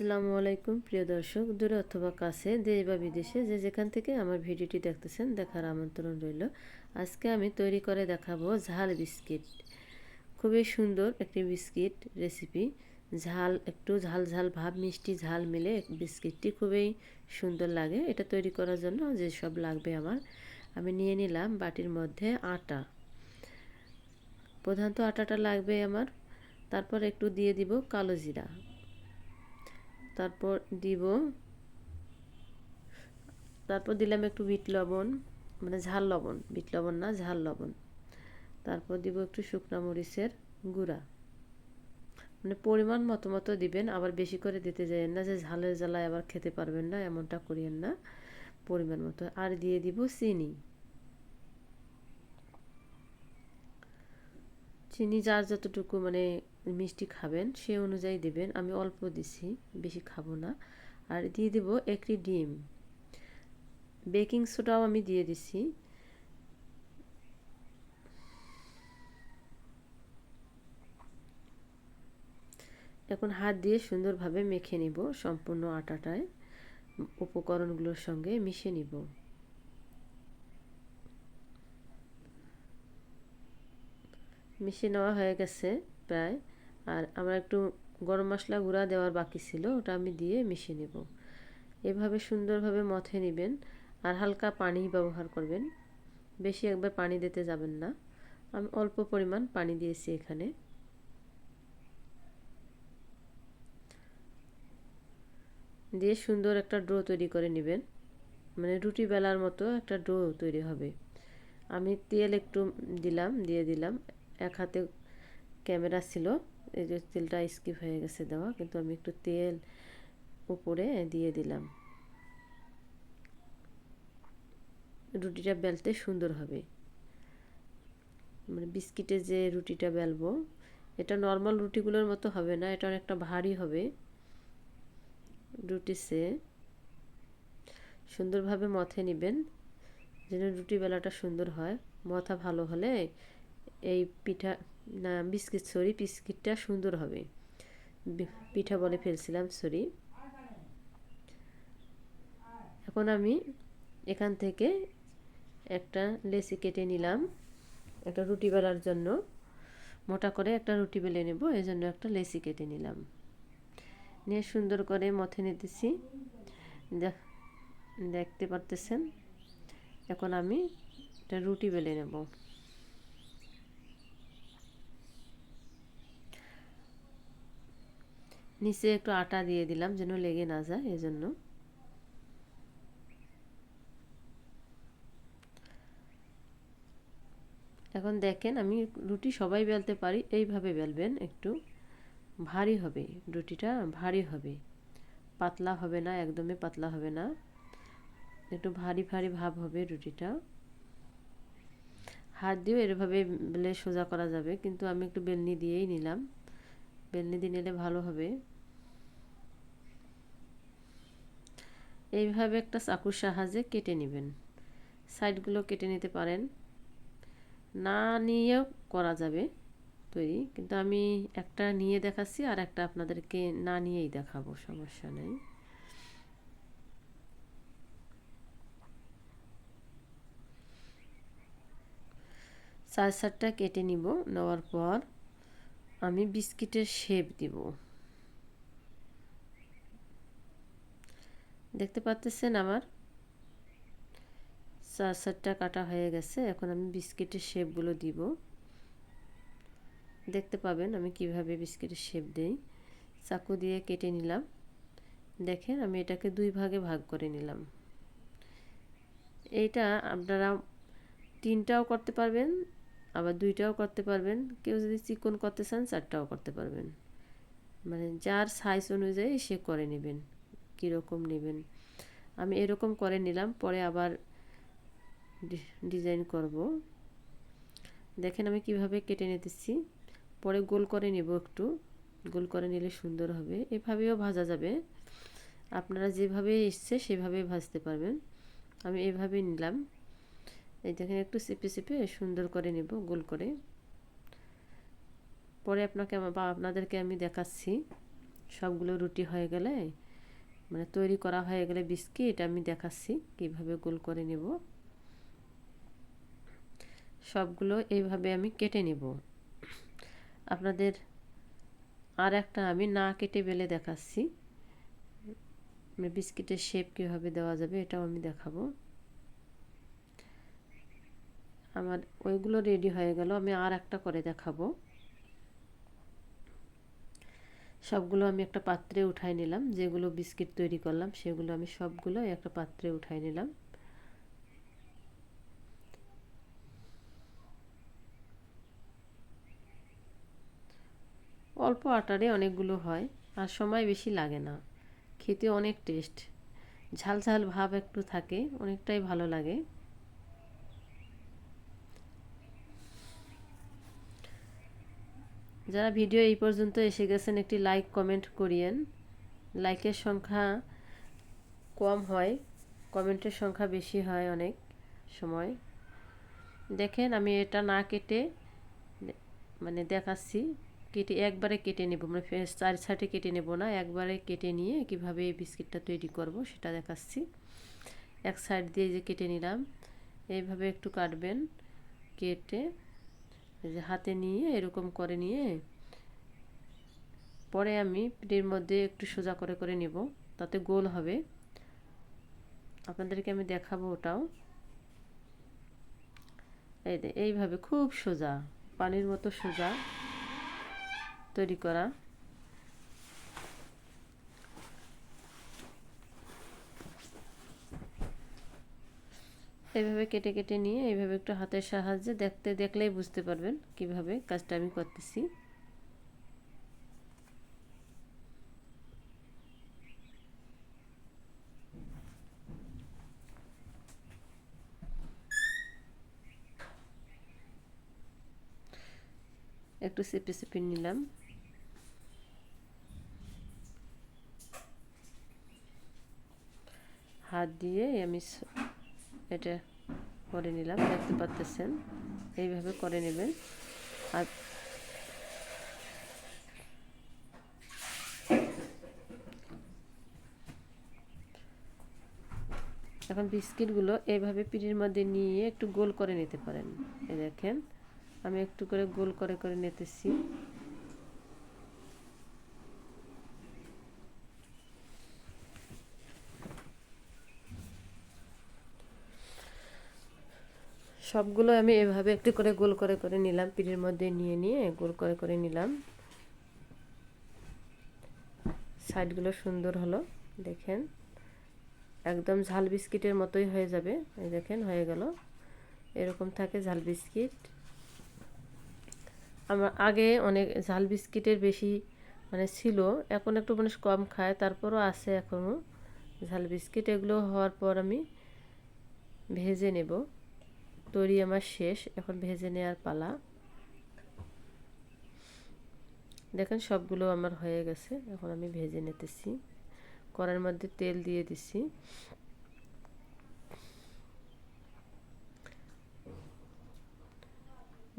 আসসালামু আলাইকুম, প্রিয় দর্শক, দূরে অথবা কাছে, দেশ বা বিদেশে যে যেখান থেকে আমার ভিডিওটি দেখতেছেন, দেখার আমন্ত্রণ রইল। আজকে আমি তৈরি করে দেখাবো ঝাল বিস্কিট। খুবই সুন্দর একটি বিস্কিট রেসিপি। ঝাল, একটু ঝাল ঝাল ভাব, মিষ্টি ঝাল মিলে বিস্কিটটি খুবই সুন্দর লাগে। এটা তৈরি করার জন্য যে সব লাগবে আমার, আমি নিয়ে নিলাম বাটির মধ্যে আটা। প্রধানত আটাটা লাগবে আমার। তারপর একটু দিয়ে দিব কালো জিরা। তারপর দিব। তারপর দিলাম একটু বিট লবণ মানে ঝাল লবণ, বিট লবণ না, ঝাল লবণ। তারপর দিব একটু শুকনা মরিচের গুঁড়া। মানে পরিমাণ মতো মতো দিবেন, আবার বেশি করে দিতে যাইয়েন না যে ঝালের জ্বালায় আবার খেতে পারবেন না, এমনটা করিয়েন না, পরিমাণ মতো। আর দিয়ে দিব চিনি। চিনি যার যতটুকু মানে মিষ্টি খাবেন, সে অনুযায়ী দেবেন। আমি অল্প দিছি, বেশি খাব না। আর দিয়ে দেব একটি ডিম। বেকিং সোডাও আমি দিয়ে দিছি। এখন হাত দিয়ে সুন্দরভাবে মেখে নিব সম্পূর্ণ আটাটায়। উপকরণগুলোর সঙ্গে মিশে নিব। মিশে নেওয়া হয়ে গেছে প্রায়। আর আমার একটু গরম মশলা গুঁড়া দেওয়ার বাকি ছিল, ওটা আমি দিয়ে মিশিয়ে নেব। এভাবে সুন্দরভাবে মথে নেবেন আর হালকা পানি ব্যবহার করবেন। বেশি একবার পানি দিতে যাবেন না। আমি অল্প পরিমাণ পানি দিয়েছি এখানে। দিয়ে সুন্দর একটা ড্রো তৈরি করে নেবেন। মানে রুটি বেলার মতো একটা ড্রো তৈরি হবে। আমি তেল একটু দিলাম, দিয়ে দিলাম। এক হাতে ক্যামেরা ছিল। এই যে তেলটা স্কিপ হয়ে গেছে দেওয়া, কিন্তু আমি একটু তেল উপরে দিয়ে দিলাম। রুটিটা বেলতে সুন্দর হবে। মানে বিস্কিটে যে রুটিটা বেলবো, এটা নর্মাল রুটিগুলোর মতো হবে না, এটা অনেকটা ভারী হবে। রুটি সে সুন্দরভাবে মথে নেবেন, যেন রুটি বেলাটা সুন্দর হয়। মথা ভালো হলে এই পিঠা বিস্কিট, সরি, বিস্কিটটা সুন্দর হবে। পিঠা বলে ফেলছিলাম, সরি। এখন আমি এখান থেকে একটা লেসি কেটে নিলাম, একটা রুটি বেলার জন্য। মোটা করে একটা রুটি বেলে নেব এই জন্য একটা লেসি কেটে নিলাম। নিয়ে সুন্দর করে মথে নিতেছি। দেখতে পারতেছেন? এখন আমি একটা রুটি বেলে নেব। নিচে একটু আটা দিয়ে দিলাম যেন লেগে না যায়, এজন্য। এখন দেখেন আমি রুটি সবাই বেলতে পারি, এইভাবে বেলবেন একটু। ভারী হবে, রুটিটা ভারী হবে। পাতলা হবে না, একদমই পাতলা হবে না। একটু ভারী ভারী ভাব হবে রুটিটা। হাত দিয়েও এরভাবে বেলে সোজা করা যাবে, কিন্তু আমি একটু বেলনি দিয়েই নিলাম। বেলনি দিয়ে নিলে ভালো হবে। এইভাবে একটা চাকুর সাহায্যে কেটে নেবেন। সাইডগুলো কেটে নিতে পারেন। না নিয়েও করা যাবে তৈরি, কিন্তু আমি একটা নিয়ে দেখাচ্ছি আর একটা আপনাদেরকে না নিয়েই দেখাবো, সমস্যা নেই। চার চারটা কেটে নিব, নেওয়ার পর আমি বিস্কিটের শেপ দিব। দেখতে পাচ্ছেন আমার? চার কাটা হয়ে গেছে, এখন আমি বিস্কিটের শেপগুলো দিব। দেখতে পাবেন আমি কীভাবে বিস্কিটের শেপ দেই। চাকু দিয়ে কেটে নিলাম। দেখেন আমি এটাকে দুই ভাগে ভাগ করে নিলাম। এইটা আপনারা তিনটাও করতে পারবেন আবার দুইটাও করতে পারবেন। কেউ যদি চিকন করতে চান, চারটাও করতে পারবেন। মানে যার সাইজ অনুযায়ী সে করে নেবেন, কীরকম নেবেন। আমি এরকম করে নিলাম, পরে আবার ডিজাইন করব। দেখেন আমি কীভাবে কেটে নিতেছি। পরে গোল করে নেব একটু। গোল করে নিলে সুন্দর হবে। এভাবেও ভাজা যাবে। আপনারা যেভাবে এসছে সেভাবে ভাজতে পারবেন। আমি এভাবে নিলাম। এই দেখেন, একটু চেপে চেপে সুন্দর করে নেব, গোল করে। পরে আপনাকে বা, আপনাদেরকে আমি দেখাচ্ছি। সবগুলো রুটি হয়ে গেলে মানে তৈরি করা হয়ে গেলে বিস্কিট, আমি দেখাচ্ছি কীভাবে গোল করে নেব। সবগুলো এইভাবে আমি কেটে নেব। আপনাদের আর একটা আমি না কেটে বেলে দেখাচ্ছি। মানে বিস্কিটের শেপ কীভাবে দেওয়া যাবে এটাও আমি দেখাবো। আমার ওইগুলো রেডি হয়ে গেল, আমি আর একটা করে দেখাবো। সবগুলো আমি একটা পাত্রে উঠাই নিলাম, যেগুলো বিস্কিট তৈরি করলাম, সেগুলো আমি সবগুলো একটা পাত্রে উঠাই নিলাম। অল্প আটারে অনেকগুলো হয়, আর সময় বেশি লাগে না। খেতে অনেক টেস্ট ঝাল ঝাল ভাব একটু থাকে, অনেকটাই ভালো লাগে। যারা ভিডিও এই পর্যন্ত এসে গেছেন, একটি লাইক কমেন্ট করিয়েন। লাইকের সংখ্যা কম হয় কমেন্টের সংখ্যা বেশি হয় অনেক সময়। দেখেন, আমি এটা না কেটে মানে দেখাচ্ছি। কেটে, একবারে কেটে নেব মানে চার সাইডে কেটে নেব না, একবারে কেটে নিয়ে কীভাবে এই বিস্কিটটা তৈরি করব সেটা দেখাচ্ছি। এক সাইড দিয়ে যে কেটে নিলাম, এইভাবে একটু কাটবেন, কেটে যে হাতে নিয়ে এরকম করে নিয়ে, পরে আমি পিঠের মধ্যে একটু সোজা করে করে নেব, তাতে গোল হবে। আপনাদেরকে আমি দেখাবো ওটাও। এই এইভাবে খুব সোজা, পানির মতো সোজা তৈরি করা। এইভাবে কেটে কেটে নিয়ে এইভাবে একটু হাতের সাহায্যে দেখতে দেখলেই বুঝতে পারবেন কীভাবে কাজটা আমি করতেছি। একটু চেপে চেপে নিলাম। হাত দিয়ে আমি এটা করে নিলাম, দেখতে পাচ্তেছেন এইভাবে করে নেবেন। আর এখন বিস্কিটগুলো এইভাবে পিঠির মধ্যে নিয়ে একটু গোল করে নিতে পারেন। দেখেন, আমি একটু করে গোল করে করে নিতেছি। সবগুলো আমি এভাবে একটু করে গোল করে করে নিলাম, পিঠের মধ্যে নিয়ে নিয়ে গোল করে করে নিলাম। সাইডগুলো সুন্দর হলো, দেখেন। একদম ঝাল বিস্কিটের মতোই হয়ে যাবে, এই দেখেন, হয়ে গেল। এরকম থাকে ঝাল বিস্কিট। আমার আগে অনেক ঝাল বিস্কিটের বেশি মানে ছিল, এখন একটু মানুষ কম খায়, তারপরও আছে এখনও ঝাল বিস্কিট এগুলো হওয়ার পর আমি ভেজে নেব। তৈরি আমার শেষ, এখন ভেজে নেওয়ার পালা। দেখেন সবগুলো আমার হয়ে গেছে, এখন আমি ভেজে নিতেছি। কড়ার মধ্যে তেল দিয়ে দিছি।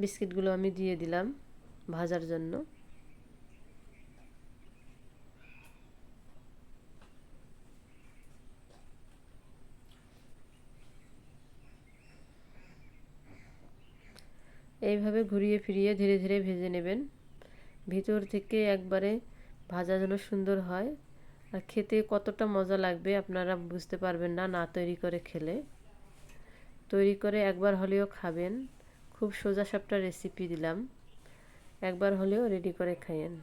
বিস্কিটগুলো আমি দিয়ে দিলাম ভাজার জন্য। এইভাবে ঘুরিয়ে ফিরিয়ে ধীরে ধীরে ভেজে নেবেন। ভিতর থেকে একবারে ভাজা যেন সুন্দর হয়। আর খেতে কতটা মজা লাগবে আপনারা বুঝতে পারবেন না না তৈরি করে খেলে। তৈরি করে একবার হলেও খাবেন। খুব সোজা সাপটা রেসিপি দিলাম। একবার হলেও রেডি করে খাইয়েন।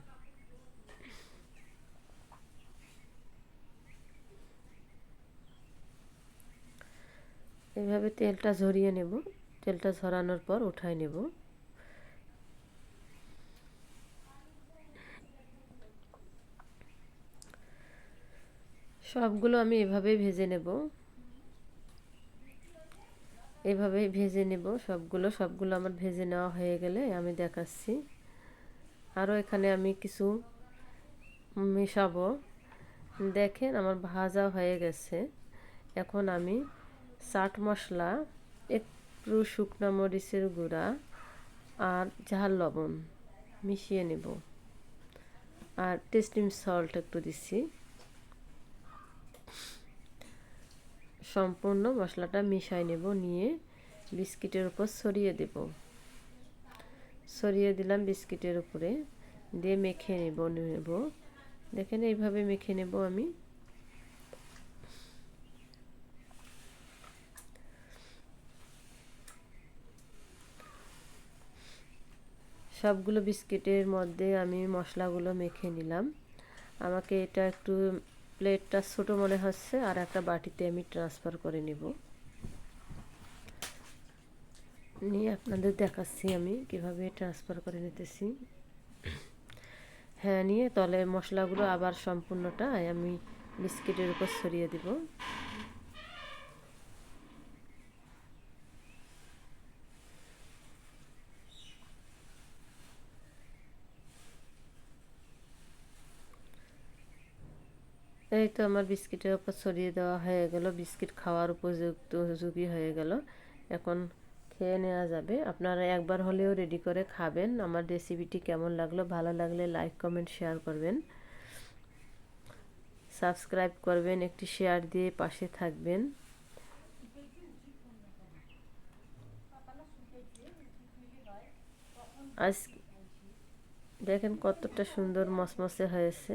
এভাবে তেলটা ঝরিয়ে নেব। তেলটা ঝরানোর পর উঠাই নেব। সবগুলো আমি এভাবে ভেজে নেব। এভাবেই ভেজে নেব সবগুলো। সবগুলো আমার ভেজে নেওয়া হয়ে গেলে আমি দেখাচ্ছি। আরও এখানে আমি কিছু মেশাবো। দেখেন আমার ভাজা হয়ে গেছে। এখন আমি চাট মশলা একটু শুকনো মরিচের গুঁড়া আর ঝাল লবণ মিশিয়ে নেব। আর টেস্টিং সল্ট একটু দিচ্ছি। সম্পূর্ণ মশলাটা মিশাই নেব, নিয়ে বিস্কিটের উপর ছড়িয়ে দেব। ছড়িয়ে দিলাম বিস্কিটের উপরে, দিয়ে মেখে নেব নেব। দেখেন এইভাবে মেখে নেব আমি। সবগুলো বিস্কিটের মধ্যে আমি মশলাগুলো মেখে নিলাম। আমাকে এটা একটু প্লেটটা ছোট মনে হচ্ছে, আর একটা বাটিতে আমি ট্রান্সফার করে নেব। নিয়ে আপনাদের দেখাচ্ছি আমি কীভাবে ট্রান্সফার করে নিতেছি। হ্যাঁ নিয়ে তলে মশলাগুলো আবার সম্পূর্ণটা আমি বিস্কিটের উপর ছড়িয়ে দিব। এই তো আমার বিস্কিটের উপর ছড়িয়ে দেওয়া হয়ে গেল, বিস্কিট খাওয়ার উপযুক্ত উপযোগী হয়ে গেল। এখন খেয়ে নেওয়া যাবে। আপনারা একবার হলেও রেডি করে খাবেন। আমার রেসিপিটি কেমন লাগল, ভালো লাগলে লাইক কমেন্ট শেয়ার করবেন। সাবস্ক্রাইব করবেন, একটি শেয়ার দিয়ে পাশে থাকবেন। আজ দেখেন কতটা সুন্দর মসমসে হয়েছে।